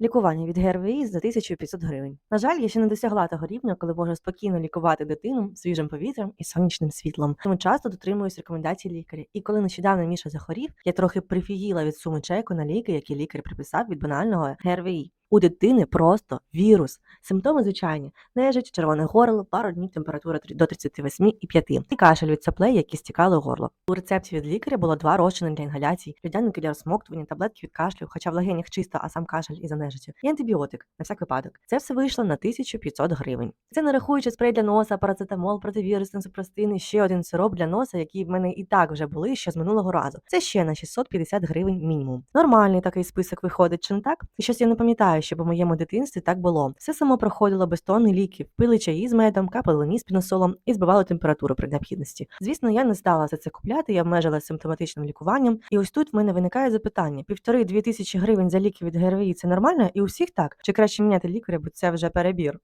Лікування від ГРВІ за 1500 гривень. На жаль, я ще не досягла того рівня, коли можу спокійно лікувати дитину свіжим повітрям і сонячним світлом. Тому часто дотримуюсь рекомендацій лікаря. І коли нещодавно Міша захворів, я трохи прифігіла від суми чеку на ліки, які лікар приписав від банального ГРВІ. У дитини просто вірус. Симптоми звичайні: нежить, червоне горло, пару днів температура до 38,5 і кашель від соплей, які стікали у горло. У рецепті від лікаря було два розчини для інгаляцій, людяники для розсмоктування, таблетки від кашлю, хоча в легенях чисто, а сам кашель із нежиттю, і антибіотик на всяк випадок. Це все вийшло на 1500 гривень. Це не рахуючи спрей для носа, парацетамол, противірусний супростин і ще один сироп для носа, які в мене і так вже були ще з минулого разу. Це ще на 650 гривень мінімум. Нормальний такий список виходить, чи не так? І щось я не пам'ятаю, щоб у моєму дитинстві так було. Все само проходило без тонни ліків, пили чаї з медом, капали ніс піносолом і збивали температуру при необхідності. Звісно, я не стала за це купляти, я обмежила симптоматичним лікуванням. І ось тут в мене виникає запитання: півтори-дві тисячі гривень за ліки від ГРВІ це нормально і у всіх так? Чи краще міняти лікаря, бо це вже перебір?